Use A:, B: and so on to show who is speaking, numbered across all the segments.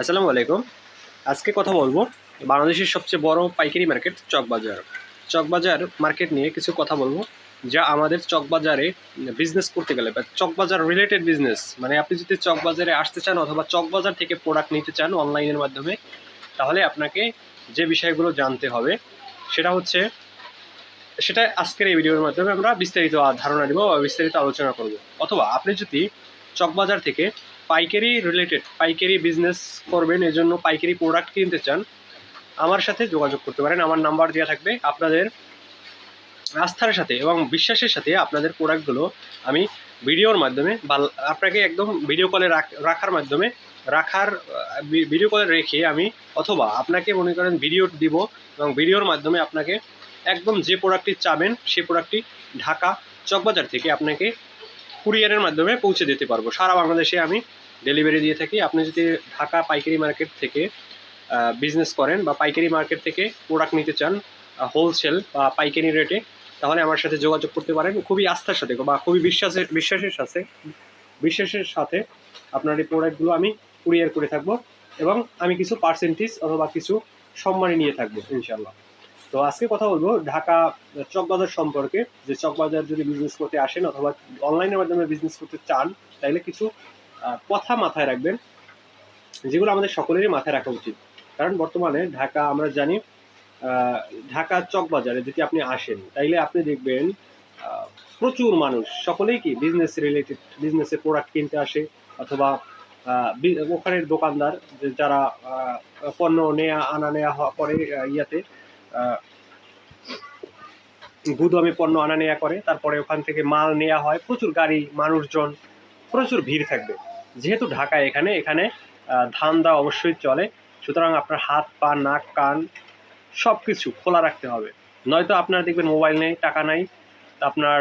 A: আসসালামু আলাইকুম। আজকে কথা বলব বাংলাদেশের সবচেয়ে বড় পাইকারি মার্কেট চকবাজার। চকবাজার মার্কেট নিয়ে কিছু কথা বলব, যা আমাদের চকবাজারে বিজনেস করতে গেলে বা চকবাজার রিলেটেড বিজনেস মানে আপনি যদি চকবাজারে আসতে চান অথবা চকবাজার থেকে প্রোডাক্ট নিতে চান অনলাইনের মাধ্যমে, তাহলে আপনাকে যে বিষয়গুলো জানতে হবে, সেটা হচ্ছে, সেটা আজকের এই ভিডিওর মাধ্যমে আমরা বিস্তারিত ধারণা দেবো বা বিস্তারিত আলোচনা করব। অথবা আপনি যদি চকবাজার থেকে পাইকারি রিলেটেড পাইকারি বিজনেস করবেন, এজন্য পাইকারি প্রোডাক্ট কিনতে চান, আমার সাথে যোগাযোগ করতে পারেন। আমার নাম্বার দেওয়া থাকবে আপনাদের আস্থার সাথে এবং বিশ্বাসের সাথে আপনাদের প্রোডাক্টগুলো আমি ভিডিওর মাধ্যমে বা আপনাকে একদম ভিডিও কলে রাখার মাধ্যমে রাখার ভিডিও কলে রেখে আমি অথবা আপনাকে মনে করেন ভিডিও দিব এবং ভিডিওর মাধ্যমে আপনাকে একদম যে প্রোডাক্টটি চাবেন সেই প্রোডাক্টটি ঢাকা চকবাজার থেকে আপনাকে কুরিয়ারের মাধ্যমে পৌঁছে দিতে পারব। সারা বাংলাদেশে আমি ডেলিভারি দিয়ে থাকি। আপনি যদি ঢাকা পাইকারি মার্কেট থেকে বিজনেস করেন বা পাইকারি মার্কেট থেকে প্রোডাক্ট নিতে চান হোলসেল বা পাইকারি রেটে তাহলে আমার সাথে যোগাযোগ করতে পারেন। খুবই আস্থার সাথে বা খুবই বিশ্বাসের বিশ্বাসের সাথে বিশ্বাসের সাথে আপনার এই প্রোডাক্টগুলো আমি কুরিয়ার করে থাকব এবং আমি কিছু পার্সেন্টেজ অথবা কিছু সম্মানে নিয়ে থাকব ইনশাল্লাহ তো আজকে কথা বলব ঢাকা চকবাজার সম্পর্কে। যে চকবাজার যদি বিজনেস করতে আসেন অথবা অনলাইনের মাধ্যমে বিজনেস করতে চান তাহলে কিছু কথা মাথায় রাখবেন, যেগুলো আমাদের সকলেরই মাথায় রাখা উচিত। কারণ বর্তমানে ঢাকা, আমরা জানি ঢাকা চকবাজারে যদি আপনি আসেন, তাইলে আপনি দেখবেন প্রচুর মানুষ, সকলেই কি বিজনেস রিলেটেড বিজনেসের প্রোডাক্ট কিনতে আসে, অথবা ওখানের দোকানদার যারা পণ্য নেয়া, আনা, নেয়া করে ইয়াতে গুদামে পণ্য আনা নেওয়া করে, তারপরে ওখান থেকে মাল নেওয়া হয়, প্রচুর গাড়ি, মানুষজন, প্রচুর ভিড় থাকবে। যেহেতু ঢাকা এখানে এখানে ধান দেওয়া অবশ্যই চলে। সুতরাং আপনার হাত, পা, নাক, কান সব কিছু খোলা রাখতে হবে। নয়তো আপনার দেখবেন মোবাইল নেই, টাকা নাই। আপনার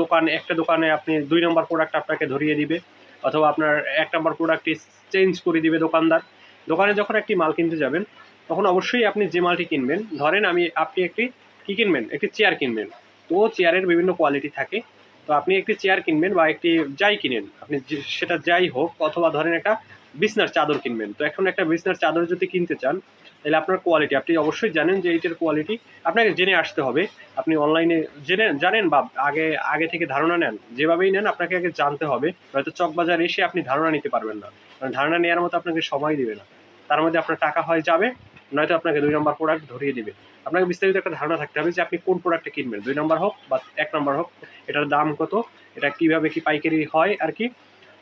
A: দোকান, একটা দোকানে আপনি দুই নম্বর প্রোডাক্ট আপনাকে ধরিয়ে দিবে, অথবা আপনার এক নম্বর প্রোডাক্টটি চেঞ্জ করে দিবে দোকানদার। দোকানে যখন একটি মাল কিনতে যাবেন তখন অবশ্যই আপনি যে মালটি কিনবেন, ধরেন আমি, আপনি একটি কী কিনবেন? একটি চেয়ার কিনবেন। তো চেয়ারের বিভিন্ন কোয়ালিটি থাকে। তো আপনি একটি চেয়ার কিনবেন বা একটি যাই কিনেন, আপনি সেটা যাই হোক, অথবা ধরেন একটা বিছনার চাদর কিনবেন। তো এখন একটা বিছনার চাদর যদি কিনতে চান, তাহলে আপনার কোয়ালিটি আপনি অবশ্যই জানেন যে এইটার কোয়ালিটি আপনাকে জেনে আসতে হবে। আপনি অনলাইনে জেনে, জানেন বা আগে আগে থেকে ধারণা নেন। যেভাবেই নেন, আপনাকে আগে জানতে হবে। নয়তো চকবাজার এসে আপনি ধারণা নিতে পারবেন না। কারণ ধারণা নেওয়ার মতো আপনাকে সময় দেবে না। তার মধ্যে আপনার টাকা হয় যাবে। নয়তো আপনাকে দুই নম্বর প্রোডাক্ট ধরিয়ে দিবে। আপনাকে বিস্তারিত একটা ধারণা থাকতে হবে যে আপনি কোন প্রোডাক্টটা কিনবেন। দুই নম্বর হোক বা এক নম্বর হোক, এটার দাম কত, এটা কীভাবে কি পাইকারি হয় আর কি।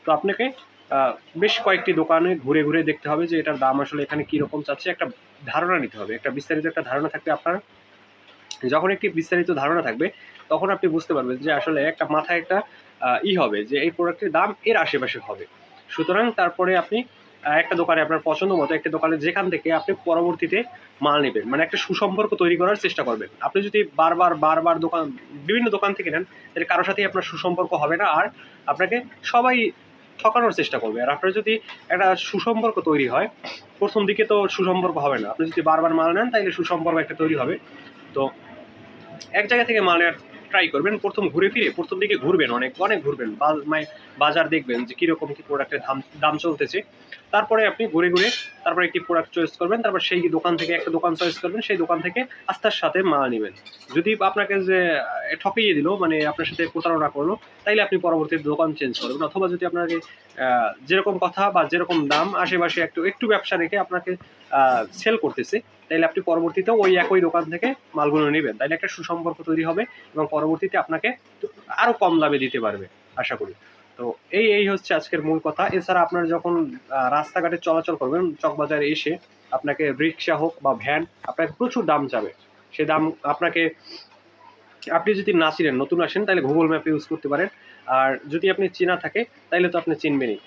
A: তো আপনাকে বেশ কয়েকটি দোকানে ঘুরে ঘুরে দেখতে হবে যে এটার দাম আসলে এখানে কীরকম চাচ্ছে, একটা ধারণা নিতে হবে। একটা বিস্তারিত একটা ধারণা থাকবে আপনার। যখন একটি বিস্তারিত ধারণা থাকবে, তখন আপনি বুঝতে পারবেন যে আসলে একটা মাথায় একটা ই হবে যে এই প্রোডাক্টের দাম এর আশেপাশে হবে। সুতরাং তারপরে আপনি একটা দোকানে আপনার পছন্দ মতো একটা দোকানে যেখান থেকে আপনি পরবর্তীতে মাল নেবেন। মানে একটা সুসম্পর্ক তৈরি করার চেষ্টা করবেন। আপনি যদি বারবার বারবার দোকান, বিভিন্ন দোকান থেকে নেন, তাহলে কারোর সাথেই আপনার সুসম্পর্ক হবে না। আর আপনাকে সবাই ঠকানোর চেষ্টা করবে। আর আপনার যদি একটা সুসম্পর্ক তৈরি হয়, প্রথম দিকে তো সুসম্পর্ক হবে না। আপনি যদি বারবার মাল নেন, তাহলে সুসম্পর্ক একটা তৈরি হবে। তো এক জায়গা থেকে মাল নেওয়ার ট্রাই করবেন, প্রথম ঘুরে ফিরে, প্রথম দিকে ঘুরবেন অনেক অনেক ঘুরবেন। বাজার দেখবেন যে কীরকম কী প্রোডাক্টের দাম দাম চলতেছে। তারপরে আপনি ঘুরে ঘুরে তারপরে একটি প্রোডাক্ট চয়েস করবেন, তারপর সেই দোকান থেকে একটা দোকান চয়েস করবেন, সেই দোকান থেকে আস্থার সাথে মাল নেবেন। যদি আপনাকে যে ঠকিয়ে দিল মানে আপনার সাথে প্রতারণা করল, তাইলে আপনি পরবর্তীতে দোকান চেঞ্জ করবেন। অথবা যদি আপনাকে যেরকম কথা বা যেরকম দাম, আশেপাশে একটু একটু ব্যবসা রেখে আপনাকে সেল করতেছে, তাইলে আপনি পরবর্তীতে ওই একই দোকান থেকে মালগুলো নেবেন। তাইলে একটা সুসম্পর্ক তৈরি হবে এবং পরবর্তীতে আপনাকে আরও কম দামে দিতে পারবে, আশা করি। তো এই এই হচ্ছে আজকের মূল কথা। এছাড়া আপনার যখন রাস্তাঘাটে চলাচল করবেন, চকবাজারে এসে আপনাকে রিক্সা হোক বা ভ্যান, আপনাকে প্রচুর দাম যাবে। সে দাম আপনাকে, আপনি যদি না চিনেন, নতুন আসেন, তাহলে গুগল ম্যাপ ইউজ করতে পারেন। আর যদি আপনি চেনা থাকে, তাহলে তো আপনি চিনবেনই।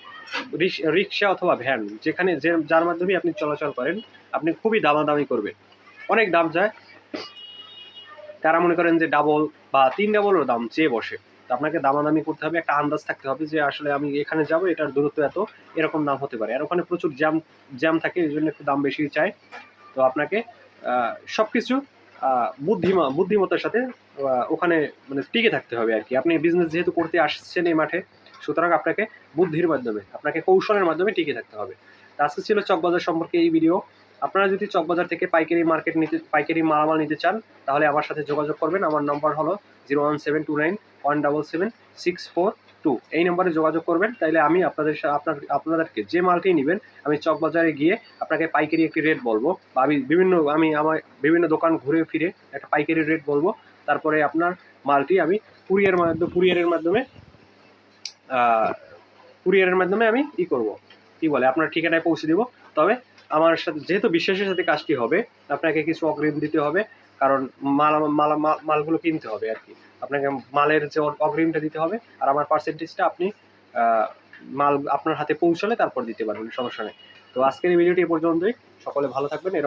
A: রিক্সা অথবা ভ্যান, যেখানে যে, যার মাধ্যমে আপনি চলাচল করেন, আপনি খুবই দামাদামি করবেন। অনেক দাম যায়। তারা মনে করেন যে ডাবল বা তিন ডাবলও দাম চেয়ে বসে। তো আপনাকে দামাদামি করতে হবে, একটা আন্দাজ থাকতে হবে যে আসলে আমি এখানে যাব, এটার দূরত্ব এত, এরকম দাম হতে পারে। আর ওখানে প্রচুর জ্যাম জ্যাম থাকে, এই জন্য একটু দাম বেশি চায় তো আপনাকে সব কিছু বুদ্ধিমা, বুদ্ধিমত্তার সাথে ওখানে মানে টিকে থাকতে হবে আর কি। আপনি বিজনেস যেহেতু করতে আসছেন এই মাঠে, সুতরাং আপনাকে বুদ্ধির মাধ্যমে, আপনাকে কৌশলের মাধ্যমে টিকে থাকতে হবে। আজকে ছিল চকবাজার সম্পর্কে এই ভিডিও আপনারা যদি চকবাজার থেকে পাইকারি মার্কেট নিতে, পাইকারি মালামাল নিতে চান, তাহলে আমার সাথে যোগাযোগ করবেন। আমার নম্বর হলো zero one seven two nine, one double seven, six four two. এই নম্বরে যোগাযোগ করবেন, তাইলে আমি আপনাদের আপনার, আপনাদেরকে যে মালটি নেবেন, আমি চকবাজারে গিয়ে আপনাকে পাইকারি একটি রেট বলব। বা আমি বিভিন্ন, আমি আমার বিভিন্ন দোকান ঘুরে ফিরে একটা পাইকারি রেট বলব। তারপরে আপনার মালটি আমি কুরিয়ার মাধ্যমে, কুরিয়ারের মাধ্যমে কুরিয়ারের মাধ্যমে আমি ই করব। কি বলে? আপনার ঠিকানায় পৌঁছে দেবো। তবে আমার সাথে যেহেতু বিশ্বাসের সাথে কাজটি হবে, আপনাকে কিছু অগ্রিম দিতে হবে, কারণ মাল মাল মাল- মালগুলো কিনতে হবে আর কি। আপনাকে মালের যে অগ্রিমটা দিতে হবে, আর আমার পার্সেন্টেজটা আপনি মাল আপনার হাতে পৌঁছালে তারপর দিতে পারবেন, সমস্যা নেই। তো আজকের এই ভিডিওটি এ পর্যন্তই। সকলে ভালো থাকবেন।